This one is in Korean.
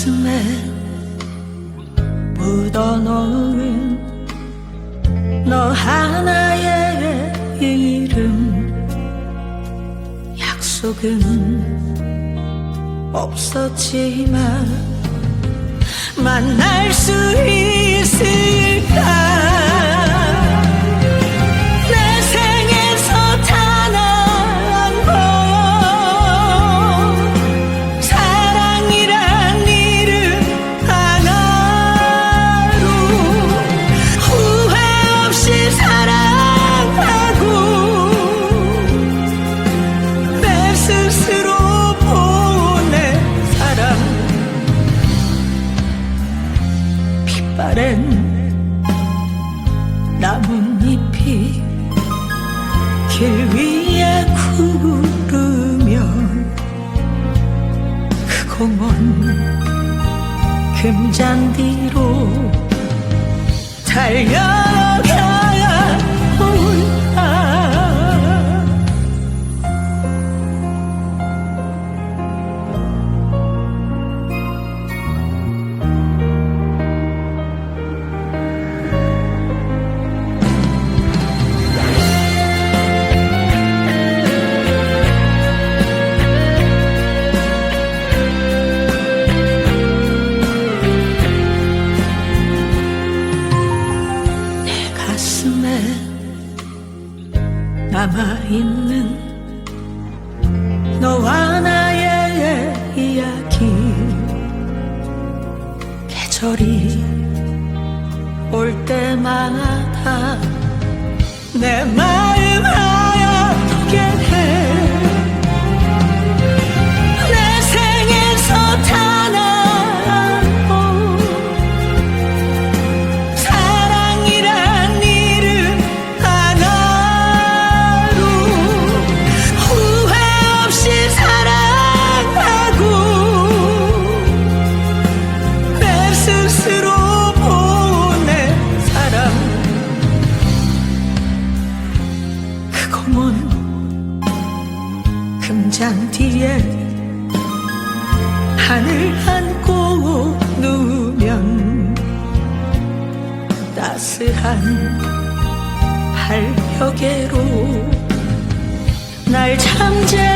가슴에 묻어놓은 너 하나의 이름. 약속은 없었지만 만날 수 있을 빛바랜 나뭇잎이 길 위에 구르며 크고 먼 금잔디로 달려가 남아있는 너와 나의 이야기. 계절이 올 때마다 내 마음 아 금잔디에 하늘 안고 누우면 따스한 발벽에로 날 잠재워